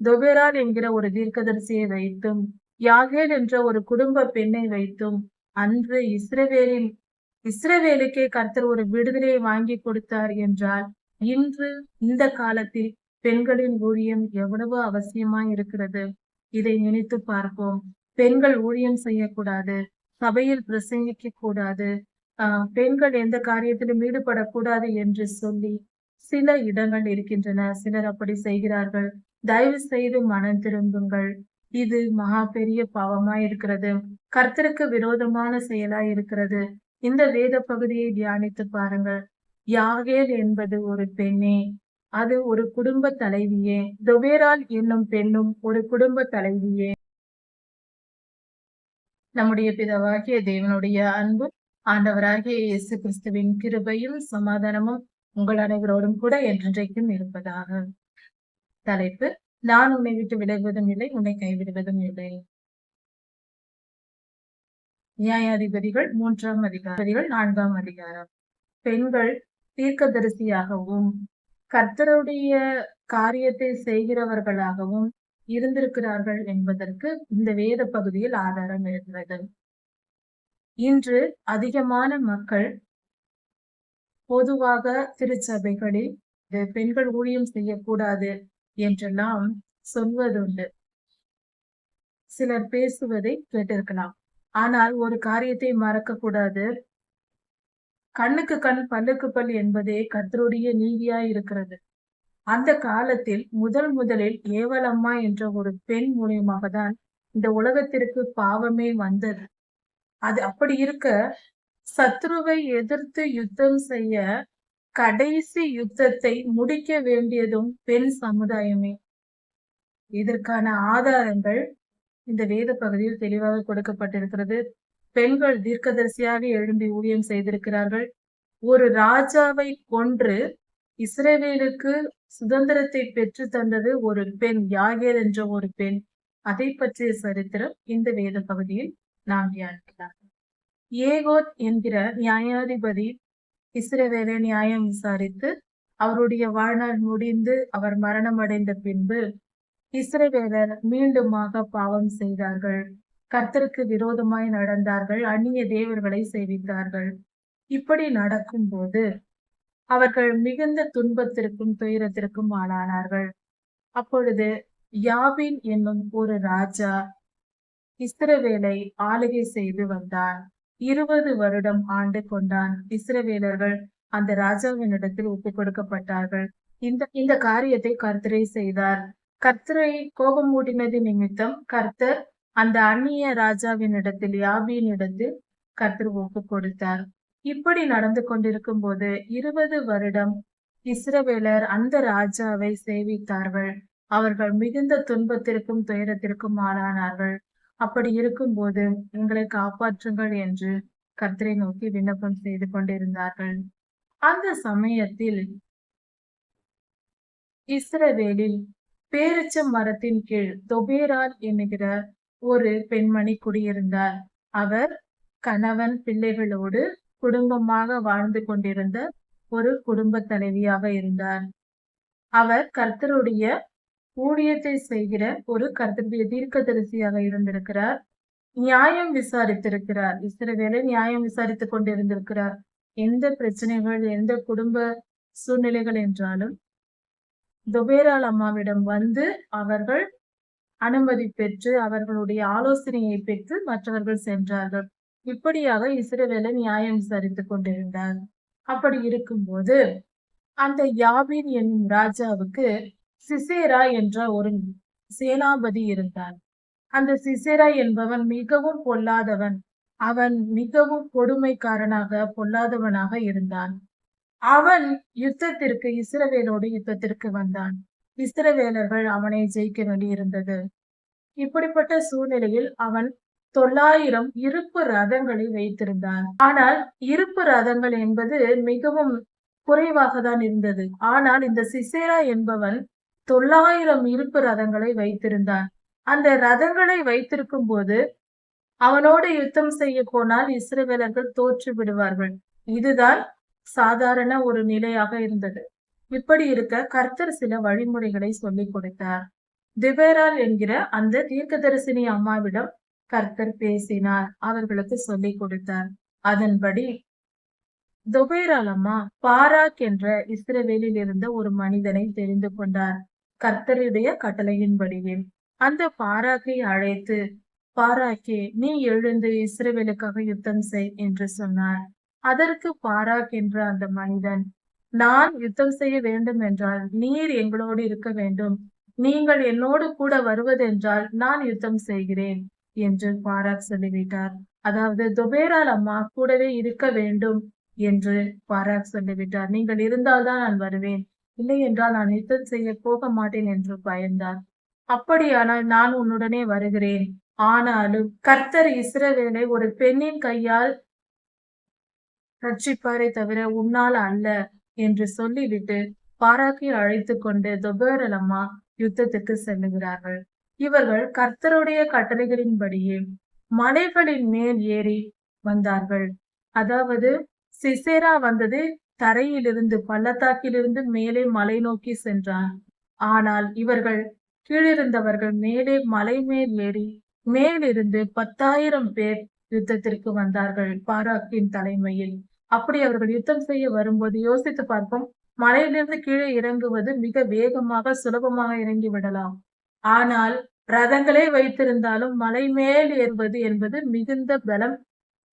தொபேரால் என்கிற ஒரு தீர்க்கதரிசியை வைத்தும் யாகேல் என்ற ஒரு குடும்ப பெண்ணை வைத்தும் அன்று இஸ்ரவேலின் இஸ்ரவேலுக்கே கர்த்தர் ஒரு விடுதலையை வாங்கி கொடுத்தார் என்றால் இன்று இந்த காலத்தில் பெண்களின் ஊழியம் எவ்வளவு அவசியமா இருக்கிறது? இதை நினைத்து பார்ப்போம். பெண்கள் ஊழியம் செய்யக்கூடாது சபையில் பிரசங்கிக்க கூடாது ஆஹ் பெண்கள் எந்த காரியத்திலும் ஈடுபடக்கூடாது என்று சொல்லி சில இடங்கள் இருக்கின்றன. சிலர் அப்படி செய்கிறார்கள். தயவு செய்து மனம் திரும்புங்கள். இது மகா பெரிய பாவமா இருக்கிறது கர்த்தருக்கு விரோதமான செயலாய் இருக்கிறது இந்த வேத பகுதியை தியானித்து பாருங்கள். யாகேல் என்பது ஒரு பெண்ணே. அது ஒரு குடும்ப தலைவியே. தொபேரால் என்னும் பெண்ணும் ஒரு குடும்ப தலைவியே. நம்முடைய பிதவாகிய தேவனுடைய அன்பும் ஆண்டவராகிய இயேசு கிறிஸ்துவின் கிருபையும் சமாதானமும் உங்கள் அனைவரோடும் கூட என்றென்றைக்கும் இருப்பதாக. தலைப்பு நான் உன்னை விட்டு விலகுவதும் இல்லை உன்னை கைவிடுவதும் இல்லை. நியாயாதிபதிகள் மூன்றாம் அதிகாரிகள் நான்காம் அதிகாரம். பெண்கள் தீர்க்கதரிசியாகவும் கர்த்தருடைய காரியத்தை செய்கிறவர்களாகவும் இருந்திருக்கிறார்கள் என்பதற்கு இந்த வேத பகுதியில் ஆதாரம் இருக்கிறது இன்று அதிகமான மக்கள் பொதுவாக திருச்சபைகளில் பெண்கள் ஊழியம் செய்யக்கூடாது என்றெல்லாம் சொல்வதுண்டு. சிலர் பேசுவதை கேட்டிருக்கலாம். ஆனால் ஒரு காரியத்தை மறக்க கூடாது கண்ணுக்கு கண் பல்லுக்கு பல் என்பதே கத்தருடைய நீதியா இருக்கிறது அந்த காலத்தில் முதல் முதலில் ஏவலம்மா என்ற ஒரு பெண் மூலியமாக தான் இந்த உலகத்திற்கு பாவமே வந்தது. அது அப்படி இருக்க சத்ருவை எதிர்த்து யுத்தம் செய்ய கடைசி யுத்தத்தை முடிக்க வேண்டியதும் பெண் சமுதாயமே. இதற்கான ஆதாரங்கள் இந்த வேத பகுதியில் தெளிவாக கொடுக்கப்பட்டிருக்கிறது. பெண்கள் தீர்க்கதரிசியாக எழும்பி ஊழியம் செய்திருக்கிறார்கள். ஒரு ராஜாவை கொன்று இஸ்ரேவேலுக்கு சுதந்திரத்தை பெற்று தந்தது ஒரு பெண் யாகேல் என்ற ஒரு பெண். அதை பற்றிய சரித்திரம் இந்த வேத பகுதியில் நாம் தியானிக்கலாம். ஏகோத் என்கிற நியாயாதிபதி இஸ்ரவேலை நியாயம் விசாரித்து அவருடைய வாழ்நாள் முடிந்து அவர் மரணம் அடைந்த பின்பு இஸ்ரவேலர் மீண்டுமாக பாவம் செய்தார்கள். கர்த்தருக்கு விரோதமாய் நடந்தார்கள். அந்நிய தேவர்களை சேவித்தார்கள். இப்படி நடக்கும்போது அவர்கள் மிகுந்த துன்பத்திற்கும் துயரத்திற்கும் ஆளானார்கள். அப்பொழுது யாபின் என்னும் ஒரு ராஜா இஸ்ரவேலை ஆளுகை செய்து வந்தான் இருபது வருடம் ஆண்டு கொண்டான். இஸ்ரவேலர்கள் அந்த ராஜாவினிடத்தில் ஒப்பு கொடுக்கப்பட்டார்கள் இந்த இந்த காரியத்தை கர்த்தரை செய்தார். கர்த்தரை கோபம் மூட்டினது நிமித்தம் கர்த்தர் அந்த அந்நிய ராஜாவினிடத்தில் யாபியினிடத்தில் கர்த்தர் ஒப்பு கொடுத்தார் இப்படி நடந்து கொண்டிருக்கும் போது இருபது வருடம் இஸ்ரவேலர் அந்த ராஜாவை சேவித்தார்கள். அவர்கள் மிகுந்த துன்பத்திற்கும் துயரத்திற்கும் ஆளானார்கள் அப்படி இருக்கும்போது எங்களை காப்பாற்றுங்கள் என்று கர்த்தரை நோக்கி விண்ணப்பம் செய்து கொண்டிருந்தார்கள். அந்த சமயத்தில் இஸ்ரவேலில் பேரிச்ச மரத்தின் கீழ் தொபேரால் என்கிற ஒரு பெண்மணி குடியிருந்தார். அவர் கணவன் பிள்ளைகளோடு குடும்பமாக வாழ்ந்து கொண்டிருந்த ஒரு குடும்ப தலைவியாக இருந்தார். அவர் கர்த்தருடைய ஊழியத்தை செய்கிற ஒரு கர்த்தருடைய தீர்க்கதரிசியாக இருந்திருக்கிறார். நியாயம் விசாரித்திருக்கிறார். இஸ்ரவேலை நியாயம் விசாரித்துக் கொண்டிருந்திருக்கிறார். எந்த பிரச்சனைகள் எந்த குடும்ப சூழ்நிலைகள் என்றாலும் துபேரால் அம்மாவிடம் வந்து அவர்கள் அனுமதி பெற்று அவர்களுடைய ஆலோசனையை பெற்று மற்றவர்கள் சென்றார்கள். இப்படியாக இஸ்ரவேலை நியாயம் விசாரித்துக் கொண்டிருந்தார். அப்படி இருக்கும்போது அந்த யாபின் என்னும் ராஜாவுக்கு சிசேரா என்ற ஒரு சேனாபதி இருந்தான் அந்த சிசேரா என்பவன் மிகவும் பொல்லாதவன். அவன் மிகவும் கொடுமைக்காரனாக பொல்லாதவனாக இருந்தான். அவன் யுத்தத்திற்கு இஸ்ரவேலோடு யுத்தத்திற்கு வந்தான். இஸ்ரவேலர்கள் அவனை ஜெயிக்க வேண்டியிருந்தது. இப்படிப்பட்ட சூழ்நிலையில் அவன் தொள்ளாயிரம் இருப்பு ரதங்களை வைத்திருந்தான். ஆனால் இருப்பு ரதங்கள் என்பது மிகவும் குறைவாக தான் இருந்தது. ஆனால் இந்த சிசேரா என்பவன் தொள்ளாயிரம் இருப்பு ரதங்களை வைத்திருந்தான் அந்த ரதங்களை வைத்திருக்கும் போது அவனோடு யுத்தம் செய்ய போனால் இஸ்ரவேலர்கள் தோற்று விடுவார்கள். இதுதான் சாதாரண ஒரு நிலையாக இருந்தது. இப்படி இருக்க கர்த்தர் சில வழிமுறைகளை சொல்லிக் கொடுத்தார். திபேரால் என்கிற அந்த தீர்க்கதரிசினி அம்மாவிடம் கர்த்தர் பேசினார். அவர்களுக்கு சொல்லிக் கொடுத்தார். அதன்படி துபேரால் அம்மா பாராக் என்ற இஸ்ரவேலில் இருந்த ஒரு மனிதனை தெரிந்து கொண்டார். கர்த்தருடைய கட்டளையின்படியே. அந்த பாராக்கை அழைத்து பாராக்கே நீ எழுந்து இஸ்ரேவேலுக்காக யுத்தம் செய் என்று சொன்னார். அதற்கு பாராக் என்ற அந்த மனிதன் நான் யுத்தம் செய்ய வேண்டும் என்றால் நீர் எங்களோடு இருக்க வேண்டும். நீங்கள் என்னோடு கூட வருவதென்றால் நான் யுத்தம் செய்கிறேன் என்று பாராக் சொல்லிவிட்டார். அதாவது துபேரால் அம்மா கூடவே இருக்க வேண்டும் என்று பாராக் சொல்லிவிட்டார். நீங்கள் இருந்தால்தான் நான் வருவேன். இல்லை என்றால் நான் யுத்தம் செய்ய போக மாட்டேன் என்று பயந்தார். அப்படியானால் நான் உன்னுடனே வருகிறேன். ஆனாலும் கர்த்தர் இஸ்ரவேலை ஒரு பெண்ணின் கையால் ரட்சிப்பாரை தவிர உன்னால் அல்ல என்று சொல்லிவிட்டு பாராக்கை அழைத்து கொண்டு தொபேரலம்மா யுத்தத்துக்கு செல்லுகிறார்கள். இவர்கள் கர்த்தருடைய கட்டளைகளின்படியே மலைகளின் மேல் ஏறி வந்தார்கள். அதாவது சிசேரா வந்தது தரையிலிருந்து பள்ளத்தாக்கிலிருந்து மேலே மலை நோக்கி சென்றான். ஆனால் இவர்கள் கீழிருந்தவர்கள் மேலே மலை மேல் ஏறி மேலிருந்து பத்தாயிரம் பேர் யுத்தத்திற்கு வந்தார்கள் பாராக்கின் தலைமையில். அப்படி அவர்கள் யுத்தம் செய்ய வரும்போது யோசித்து பார்ப்போம் மலையிலிருந்து கீழே இறங்குவது மிக வேகமாக சுலபமாக இறங்கி விடலாம். ஆனால் ரதங்களே வைத்திருந்தாலும் மலை மேல் ஏறுவது என்பது மிகுந்த பலம்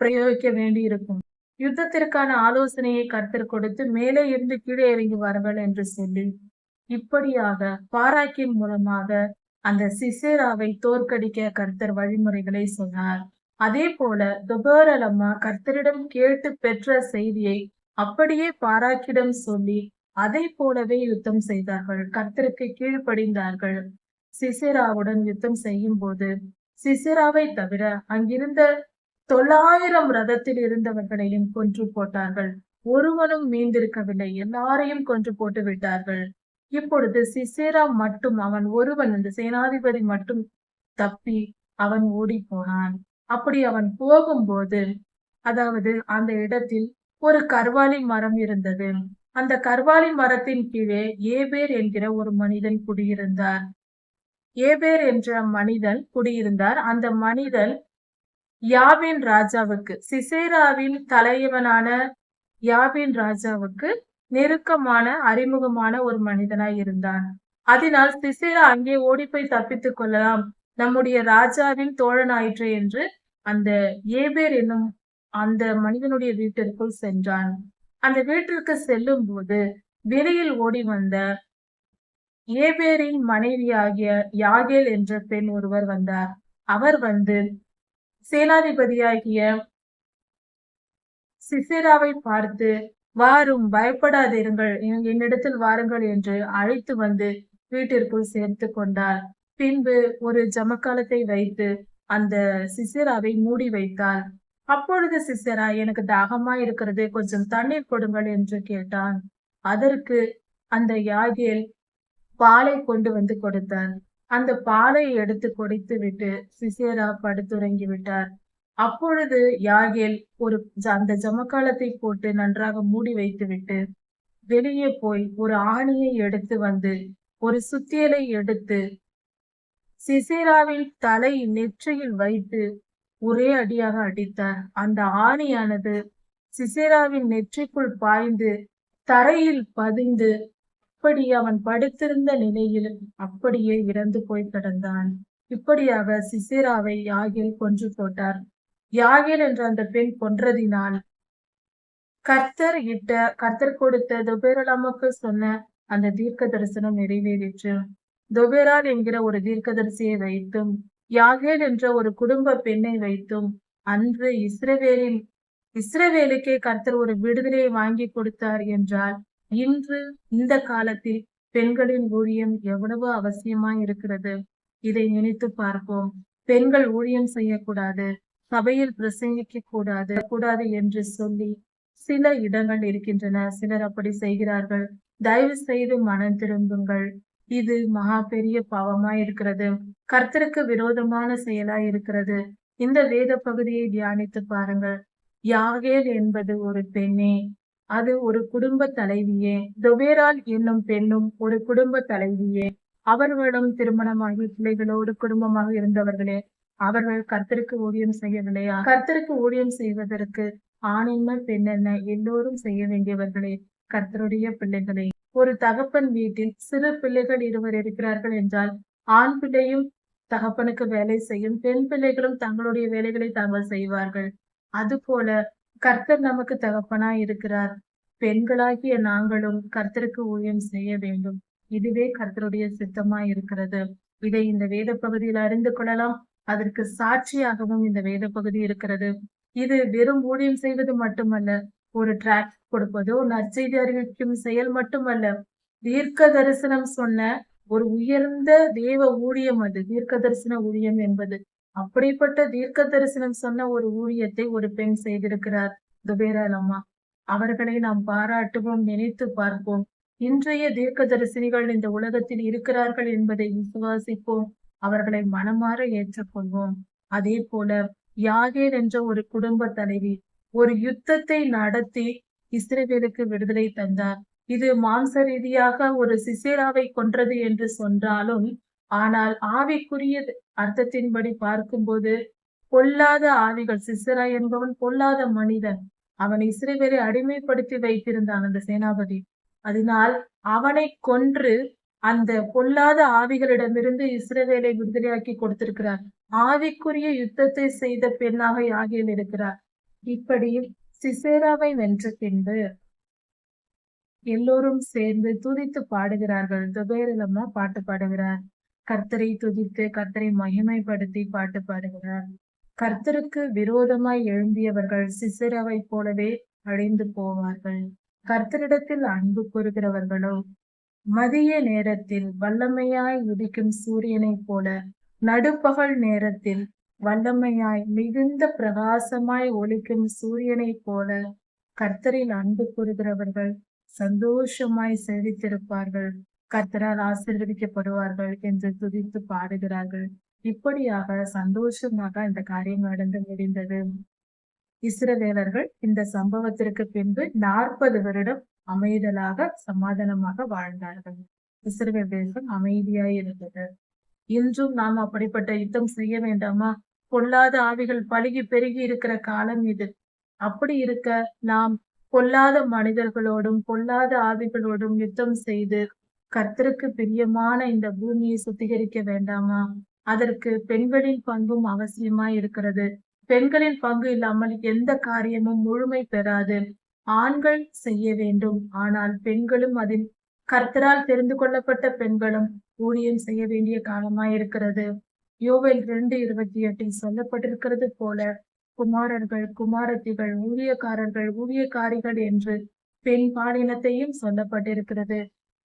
பிரயோகிக்க வேண்டியிருக்கும். யுத்தத்திற்கான ஆலோசனையை கருத்தில் கொடுத்து மேலே இருந்து கீழே இறங்கி வாருங்கள் என்று சொல்லி இப்படியாக பாராக்கின் மூலமாக அந்த சிசேராவை தோற்கடிக்க கர்த்தர் வழிமுறைகளை சொன்னார். அதே போல துபோரலம்மா கர்த்தரிடம் கேட்டு பெற்ற செய்தியை அப்படியே பாராக்கிடம் சொல்லி அதை போலவே யுத்தம் செய்தார்கள். கர்த்தருக்கு கீழ்ப்படிந்தார்கள். சிசேராவுடன் யுத்தம் செய்யும் போது சிசேராவை தவிர அங்கிருந்த தொள்ளாயிரம் ரதத்தில் இருந்தவர்களையும் கொன்று போட்டார்கள். ஒருவனும் மீந்திருக்கவில்லை. எல்லாரையும் கொன்று போட்டு விட்டார்கள். இப்பொழுது சிசேரா மட்டும் அவன் ஒருவன் அந்த சேனாதிபதி மட்டும் தப்பி அவன் ஓடி போனான் அப்படி அவன் போகும்போது அதாவது அந்த இடத்தில் ஒரு கர்வாலி மரம் இருந்தது. அந்த கர்வாலி மரத்தின் கீழே ஏபேர் என்கிற ஒரு மனிதன் குடியிருந்தார். ஏபேர் என்ற மனிதன் குடியிருந்தார். அந்த மனிதன் யாபின் ராஜாவுக்கு சிசேராவின் தலைவனான யாபின் ராஜாவுக்கு நெருக்கமான அறிமுகமான ஒரு மனிதனாய் இருந்தான். அதனால் சிசேரா அங்கே ஓடிப்போய் தப்பித்துக் கொள்ளலாம். நம்முடைய ராஜாவின் தோழனாயிற்று என்று அந்த ஏபேர் என்னும் அந்த மனிதனுடைய வீட்டிற்குள் சென்றான். அந்த வீட்டிற்கு செல்லும் போது வெளியில் ஓடி வந்த ஏபேரின் மனைவியாகிய யாகேல் என்ற பெண் ஒருவர் வந்தார். அவர் வந்து சேனாதிபதியாகிய சிசேராவை பார்த்து வாரும் பயப்படாதிருங்கள். என்னிடத்தில் வாருங்கள் என்று அழைத்து வந்து வீட்டிற்குள் சேர்த்து கொண்டார். பின்பு ஒரு ஜமக்காலத்தை வைத்து அந்த சிசேராவை மூடி வைத்தார். அப்பொழுது சிசேரா எனக்கு தாகமா இருக்கிறது. கொஞ்சம் தண்ணீர் கொடுங்கள் என்று கேட்டான். அதற்கு அந்த யாகேல் பாலை கொண்டு வந்து கொடுத்தார். அந்த பாலை எடுத்து கொடைத்து விட்டு சிசேரா படுத்துறங்கி விட்டார். அப்பொழுது யாகேல் ஒரு அந்த ஜமக்காலத்தை போட்டு நன்றாக மூடி வைத்துவிட்டு வெளியே போய் ஒரு ஆணியை எடுத்து வந்து ஒரு சுத்தியலை எடுத்து சிசேராவின் தலை நெற்றியில் வைத்து ஒரே அடியாக அடித்தார். அந்த ஆணியானது சிசேராவின் நெற்றிக்குள் பாய்ந்து தரையில் பதிந்து அப்படி அவன் படுத்திருந்த நிலையில் அப்படியே இறந்து போய் கிடந்தான். இப்படியாக சிசேராவை யாகில் கொன்று போட்டார். யாகில் என்ற அந்த பெண் கொன்றதினால் கர்த்தர் இட்ட கர்த்தர் கொடுத்த துபேரலாமுக்கு சொன்ன அந்த தீர்க்க தரிசனம் நிறைவேறிற்று. துபேரால் என்கிற ஒரு தீர்க்க தரிசியை வைத்தும் யாகேல் என்ற ஒரு குடும்ப பெண்ணை வைத்தும் அன்று இஸ்ரவேலில் இஸ்ரவேலுக்கே கர்த்தர் ஒரு விடுதலையை வாங்கி கொடுத்தார் என்றால் இன்று இந்த காலத்தில் பெண்களின் ஊழியம் எவ்வளவு அவசியமா இருக்கிறது இதை நினைத்து பார்ப்போம். பெண்கள் ஊழியம் செய்யக்கூடாது சபையில் பிரசங்கிக்க கூடாது கூடாது என்று சொல்லி சில இடங்கள் இருக்கின்றன. சிலர் அப்படி செய்கிறார்கள். தயவு செய்து மனம் திரும்புங்கள். இது மகா பெரிய பாவமா இருக்கிறது கர்த்தருக்கு விரோதமான செயலா இருக்கிறது இந்த வேத பகுதியை தியானித்து பாருங்கள். யாகேல் என்பது ஒரு பெண்ணே. அது ஒரு குடும்ப தலைவியே. தொவேரால் என்னும் பெண்ணும் ஒரு குடும்ப தலைவியே. அவர்களும் திருமணமாகி பிள்ளைகளோடு குடும்பமாக இருந்தவர்களே அவர்கள் கர்த்தருக்கு ஊழியம் செய்யவில்லையா? கர்த்தருக்கு ஊழியம் செய்வதற்கு ஆணென்ன பெண்ணென்ன பெண் என்ன? எல்லோரும் செய்ய வேண்டியவர்களே கர்த்தருடைய பிள்ளைகளே. ஒரு தகப்பன் வீட்டில் சிறு பிள்ளைகள் இருவர் இருக்கிறார்கள் என்றால் ஆண் பிள்ளையும் தகப்பனுக்கு வேலை செய்யும் பெண் பிள்ளைகளும் தங்களுடைய வேலைகளை தாங்கள் செய்வார்கள். அதுபோல கர்த்தர் நமக்கு தகப்பனா இருக்கிறார். பெண்களாகிய நாங்களும் கர்த்தருக்கு ஊழியம் செய்ய வேண்டும். இதுவே கர்த்தருடைய சித்தமா இருக்கிறது. இதை இந்த வேத பகுதியில் அறிந்து கொள்ளலாம். அதற்கு சாட்சியாகவும் இந்த வேத பகுதி இருக்கிறது. இது வெறும் ஊழியம் செய்வது மட்டுமல்ல ஒரு டிராக் கொடுப்பதோ நற்செய்தி அறிவிக்கும் செயல் மட்டுமல்ல. தீர்க்க தரிசனம் சொன்ன ஒரு உயர்ந்த தேவ ஊழியம் அது. தீர்க்க தரிசன ஊழியம் என்பது. அப்படிப்பட்ட தீர்க்க தரிசனம் சொன்ன ஒரு ஊழியத்தை ஒரு பெண் செய்திருக்கிறார். துபேரால் அவர்களை நாம் பாராட்டுவோம் நினைத்து பார்ப்போம். இன்றைய தீர்க்க தரிசனிகள் இந்த உலகத்தில் இருக்கிறார்கள் என்பதை விசுவாசிப்போம். அவர்களை மனமாற ஏற்றுக்கொள்வோம். அதே போல யாகேர் என்ற ஒரு குடும்ப தலைவி ஒரு யுத்தத்தை நடத்தி இஸ்ரேவேலுக்கு விடுதலை தந்தார். இது மாம்ச ரீதியாக ஒரு சிசேராவை கொன்றது என்று சொன்னாலும் ஆனால் ஆவிக்குரிய அர்த்தத்தின்படி பார்க்கும்போது பொல்லாத ஆவிகள் சிசரா என்பவன் பொல்லாத மனிதன். அவன் இஸ்ரேவேலை அடிமைப்படுத்தி வைத்திருந்தான் அந்த சேனாபதி. அதனால் அவனை கொன்று அந்த பொல்லாத ஆவிகளிடமிருந்து இஸ்ரேவேலை விடுதலையாக்கி கொடுத்திருக்கிறார். ஆவிக்குரிய யுத்தத்தை செய்த பெண்ணாக யாகியில் இருக்கிறார். இப்படி சிசேராவை வென்ற பின்பு எல்லோரும் சேர்ந்து துதித்து பாடுகிறார்கள். துபேரலம்மா பாட்டு பாடுகிறார். கர்த்தரை துதித்து கர்த்தரை மகிமைப்படுத்தி பாட்டு பாடுகிறார். கர்த்தருக்கு விரோதமாய் எழும்பியவர்கள் சிசேராவை போலவே அழிந்து போவார்கள். கர்த்தரிடத்தில் அன்பு கூறுகிறவர்களோ மதிய நேரத்தில் வல்லமையாய் உதிக்கும் சூரியனைப் போல நடுப்பகல் நேரத்தில் வல்லமையாய் மிகுந்த பிரகாசமாய் ஒளிக்கும் சூரியனைப் போல கர்த்தரில் அன்பு கூறுகிறவர்கள் சந்தோஷமாய் செழித்திருப்பார்கள். கர்த்தரால் ஆசீர்வதிக்கப்படுவார்கள் என்று துதித்து பாடுகிறார்கள். இப்படியாக சந்தோஷமாக இந்த காரியம் நடந்து முடிந்தது. இஸ்ரவேலர்கள் இந்த சம்பவத்திற்கு பின்பு நாற்பது வருடம் அமைதலாக சமாதானமாக வாழ்ந்தார்கள். இஸ்ரவேல் தேசம் அமைதியாய் இருந்தது இன்றும் நாம் அப்படிப்பட்ட யுத்தம் செய்ய வேண்டாமா? பொல்லாத ஆவிகள் பழுகி பெருகி இருக்கிற காலம் இது. அப்படி இருக்க நாம் பொல்லாத மனிதர்களோடும் பொல்லாத ஆவிகளோடும் யுத்தம் செய்து கர்த்தருக்கு பிரியமான இந்த பூமியை சுத்திகரிக்க வேண்டாமா? அதற்கு பெண்களின் பங்கும் அவசியமா இருக்கிறது. பெண்களின் பங்கு இல்லாமல் எந்த காரியமும் முழுமை பெறாது. ஆண்கள் செய்ய வேண்டும். ஆனால் பெண்களும் அதில் கர்த்தரால் தெரிந்து கொள்ளப்பட்ட பெண்களும் ஊழியம் செய்ய வேண்டிய காலமாய் இருக்கிறது. யோவேல் ரெண்டு இருபத்தி எட்டில் சொல்லப்பட்டிருக்கிறது போல குமாரர்கள் குமாரத்திகள் ஊழியக்காரர்கள் ஊழியக்காரிகள் என்று பெண் பாலினத்தையும் சொல்லப்பட்டிருக்கிறது.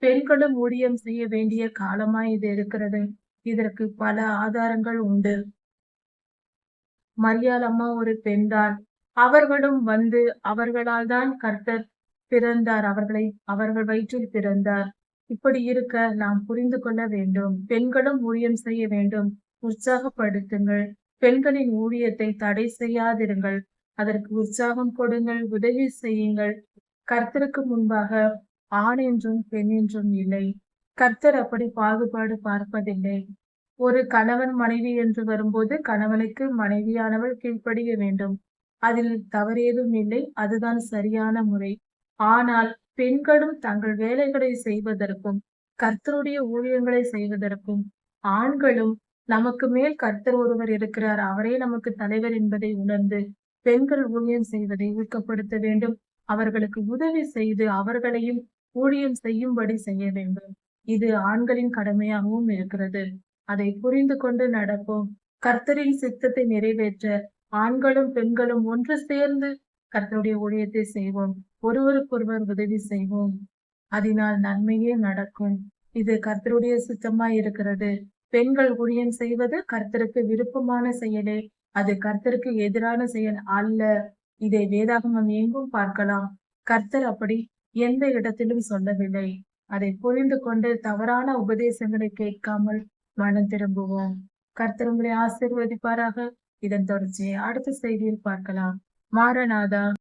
பெண்களும் ஊழியம் செய்ய வேண்டிய காலமாய் இது இருக்கிறது? இதற்கு பல ஆதாரங்கள் உண்டு. மரியாள் அம்மா ஒரு பெண்தான் அவர்களும் வந்து அவர்களால் தான் கர்த்தர் பிறந்தார். அவர்களை அவர்கள் வயிற்றில் பிறந்தார். இப்படி இருக்க நாம் புரிந்து கொள்ள வேண்டும். பெண்களும் ஊழியம் செய்ய வேண்டும். உற்சாகப்படுத்துங்கள். பெண்களின் ஊழியத்தை தடை செய்யாதிருங்கள். அதற்கு உற்சாகம் கொடுங்கள். உதவி செய்யுங்கள். கர்த்தருக்கு முன்பாக ஆண் என்றும் பெண் என்றும் இல்லை. கர்த்தர் அப்படி பாகுபாடு பார்ப்பதில்லை. ஒரு கணவன் மனைவி என்று வரும்போது கணவனுக்கு மனைவியானவள் கீழ்ப்படிய வேண்டும். அதில் தவறேதும் இல்லை. அதுதான் சரியான முறை. ஆனால் பெண்களும் தங்கள் வேலைகளை செய்வதற்கும் கர்த்தருடைய ஊழியங்களை செய்வதற்கும் ஆண்களும் நமக்கு மேல் கர்த்தர் ஒருவர் இருக்கிறார். அவரே நமக்கு தலைவர் என்பதை உணர்ந்து பெண்கள் ஊழியம் செய்வதை ஊக்கப்படுத்த வேண்டும். அவர்களுக்கு உதவி செய்து அவர்களையும் ஊழியம் செய்யும்படி செய்ய வேண்டும். இது ஆண்களின் கடமையாகவும் இருக்கிறது. அதை புரிந்து கொண்டு நடப்போம். கர்த்தரின் சித்தத்தை நிறைவேற்ற ஆண்களும் பெண்களும் ஒன்று சேர்ந்து கர்த்தருடைய ஊழியத்தை செய்வோம். ஒருவருக்கொருவர் உதவி செய்வோம். அதனால் நன்மையே நடக்கும். இது கர்த்தருடைய சித்தமாய் இருக்கிறது. பெண்கள் ஊழியம் செய்வது கர்த்தருக்கு விருப்பமான செயலே. அது கர்த்தருக்கு எதிரான செயல் அல்ல. இதை வேதாகமம் எங்கும் பார்க்கலாம். கர்த்தர் அப்படி எந்த இடத்திலும் சொல்லவில்லை. அதை புரிந்து கொண்டு தவறான உபதேசங்களை கேட்காமல் மனம் திரும்புவோம். கர்த்தர் உங்களை ஆசீர்வதிப்பாராக. இதன் தொடர்ச்சியை அடுத்த செய்தியில் பார்க்கலாம். மாரநாதா